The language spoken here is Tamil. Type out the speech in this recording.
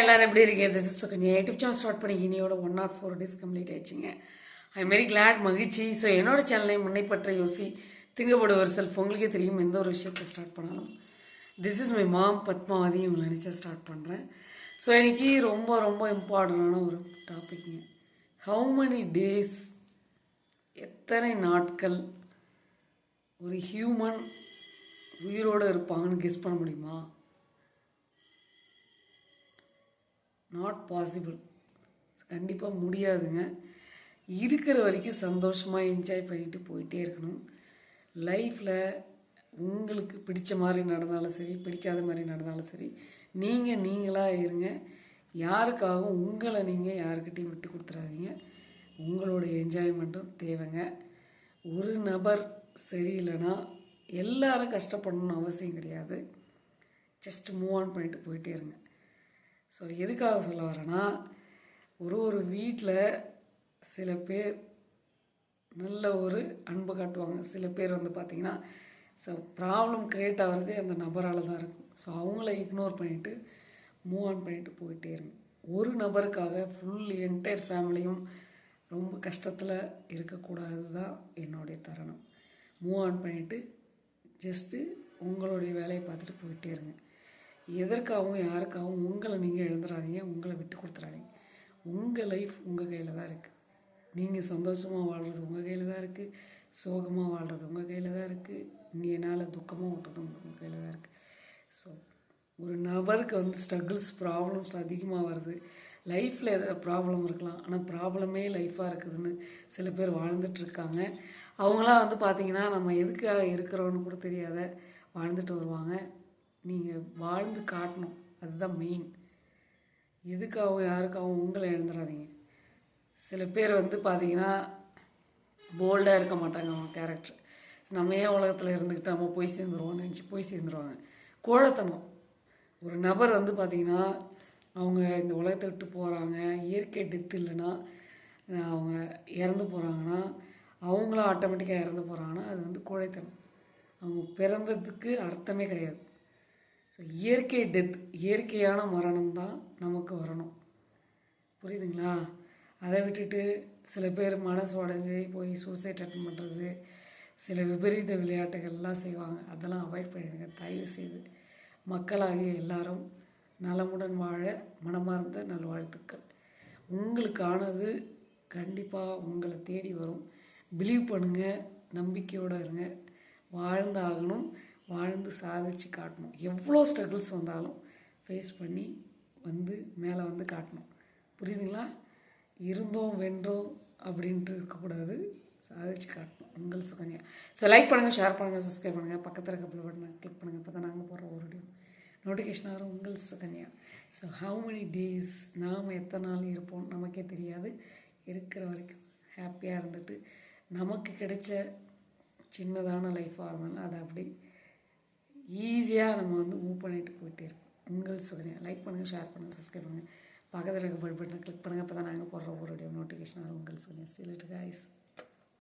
எல்லோரும் எப்படி இருக்கீங்க? திஸ் இஸ் கொஞ்சம் யூடியூப் சேனல் ஸ்டார்ட் பண்ணி இனியோட one nought four days complete ஆயிடுச்சுங்க. ஐ வெரி கிளாட் மகிழ்ச்சி. ஸோ என்னோட சேனலை முன்னை பற்ற யோசி திங்கப்படுவர் செல்ஃப் உங்களுக்கே தெரியும் எந்த ஒரு விஷயத்தை ஸ்டார்ட் பண்ணாலும். This is my mom Padmavathi இவங்களை நினச்சா ஸ்டார்ட் பண்ணுறேன் ஸோ எனக்கு ரொம்ப ரொம்ப இம்பார்ட்டண்டான ஒரு டாபிக்ங்க ஹவு மெனி டேஸ் எத்தனை நாட்கள் ஒரு ஹியூமன் உயிரோடு இருப்பாங்கன்னு கெஸ் பண்ண முடியுமா? நாட் பாசிபிள் கண்டிப்பாக முடியாதுங்க. இருக்கிற வரைக்கும் சந்தோஷமாக என்ஜாய் பண்ணிட்டு போயிட்டே இருக்கணும். லைஃப்பில் உங்களுக்கு பிடிச்ச மாதிரி நடந்தாலும் சரி பிடிக்காத மாதிரி நடந்தாலும் சரி நீங்கள் நீங்களாக இருங்க. யாருக்காகவும் உங்களை நீங்கள் யாருக்கிட்டையும் விட்டு கொடுத்துறாதீங்க. உங்களுடைய என்ஜாய்மெண்ட்டும் தேவைங்க. ஒரு நபர் சரியில்லைன்னா எல்லாரும் கஷ்டப்படணும்னு அவசியம் கிடையாது. ஜஸ்ட் மூவ் ஆன் பண்ணிட்டு போயிட்டே இருங்க. ஸோ எதுக்காக சொல்ல வரேன்னா ஒரு ஒரு வீட்டில் சில பேர் நல்ல ஒரு அன்பு காட்டுவாங்க. சில பேர் வந்து பார்த்திங்கன்னா ஸோ ப்ராப்ளம் க்ரியேட் ஆகிறதே அந்த நபரால் தான் இருக்கும். ஸோ அவங்கள இக்னோர் பண்ணிவிட்டு மூவ் ஆன் பண்ணிட்டு போயிட்டே இருங்க. ஒரு நபருக்காக ஃபுல் என்டையர் ஃபேமிலியும் ரொம்ப கஷ்டத்தில் இருக்கக்கூடாது தான் என்னுடைய தருணம். மூவ் ஆன் பண்ணிவிட்டு ஜஸ்ட்டு உங்களுடைய வேலையை பார்த்துட்டு போயிட்டே இருங்க. எதற்காகவும் யாருக்காகவும் உங்களை நீங்கள் எழுந்துடாதீங்க உங்களை விட்டு கொடுத்துறாதீங்க. உங்கள் லைஃப் உங்கள் கையில் தான் இருக்குது நீங்கள் சந்தோஷமாக வாழ்கிறது உங்கள் கையில் தான் இருக்குது சோகமாக வாழ்கிறது உங்கள் கையில் தான் இருக்குது நீ என்னால் துக்கமாக விட்றது உங்கள் கையில் தான் இருக்குது ஸோ ஒரு நபருக்கு வந்து ஸ்ட்ரகிள்ஸ் ப்ராப்ளம்ஸ் அதிகமாக வருது. லைஃப்பில் எதாவது ப்ராப்ளம் இருக்கலாம். ஆனால் ப்ராப்ளமே லைஃப்பாக இருக்குதுன்னு சில பேர் வாழ்ந்துட்டுருக்காங்க அவங்களாம் வந்து பார்த்திங்கன்னா நம்ம எதுக்காக இருக்கிறோன்னு கூட தெரியாத வாழ்ந்துட்டு வருவாங்க. நீங்கள் வாழ்ந்து காட்டணும். அதுதான் மெயின் எதுக்காகவும் யாருக்காகவும் உங்களை எழுந்துடாதீங்க சில பேர் வந்து பார்த்தீங்கன்னா போல்டாக இருக்க மாட்டாங்க அவங்க கேரக்டர் நம்ம ஏன் உலகத்தில் இருந்துக்கிட்டு நம்ம போய் சேர்ந்துருவோம்னு நினச்சி போய் சேர்ந்துருவாங்க. கோழத்தனம். ஒரு நபர் வந்து பார்த்திங்கன்னா அவங்க இந்த உலகத்தை விட்டு போகிறாங்க இயற்கை டெத்து இல்லைன்னா அவங்க இறந்து போகிறாங்கன்னா அவங்களும் ஆட்டோமேட்டிக்காக இறந்து போகிறாங்கன்னா அது வந்து கோழைத்தனம். அவங்க பிறந்ததுக்கு அர்த்தமே கிடையாது. ஸோ இயற்கை டெத் இயற்கையான மரணம் தான் நமக்கு வரணும். புரியுதுங்களா? அதை விட்டுட்டு சில பேர் மனசு உடஞ்சி போய் சூசைட் அட்டன் பண்ணுறது சில விபரீத விளையாட்டுகள்லாம் செய்வாங்க. அதெல்லாம் அவாய்ட் பண்ணிடுங்க. தயவு செய்து மக்களாகிய எல்லாரும் நலமுடன் வாழ மனமார்ந்த நல்வாழ்த்துக்கள். உங்களுக்கானது கண்டிப்பாக உங்களை தேடி வரும். பிலீவ் பண்ணுங்கள் நம்பிக்கையோடு இருங்க. வாழ்ந்தாகணும். வாழ்ந்து சாதிச்சு காட்டணும். எவ்வளோ ஸ்ட்ரகிள்ஸ் வந்தாலும் ஃபேஸ் பண்ணி வந்து மேலே வந்து காட்டணும். புரியுதுங்களா? இருந்தோம் வென்றோம் அப்படின்ட்டு இருக்கக்கூடாது. சாதிச்சு காட்டணும். உங்கள் சுகன்யா. ஸோ லைக் பண்ணுங்கள் ஷேர் பண்ணுங்கள் சப்ஸ்கிரைப் பண்ணுங்கள் பக்கத்தில் இருக்க பில் பட்டனை கிளிக் பண்ணுங்கள் இப்போ தான் நாங்கள் போடுற ஒரு வீடியோ நோட்டிஃபிகேஷன் வரும் உங்கள் Sukanya. So how many days நாம் எத்தனை நாள் இருப்போம் நமக்கே தெரியாது. இருக்கிற வரைக்கும் ஹாப்பியாக இருந்துட்டு நமக்கு கிடைச்ச சின்னதான லைஃப்பாக இருந்தாலும் அதை அப்படி ஈஸியாக நம்ம வந்து மூவ் பண்ணிட்டு போயிட்டே இருக்கோம். உங்கள் சுகன்யா லைக் பண்ணுங்கள் ஷேர் பண்ணுங்கள் சப்ஸ்கிரைப் பண்ணுங்கள் பக்கத்தில் இருக்க பட் பட்டனை கிளிக் பண்ணுங்கள் அப்போ தான் நாங்கள் போடுற ஒரு வீடியோ நோட்டிஃபிகேஷன் வரும். உங்கள் சுகன்யா சிலிட்டு காய்ஸ்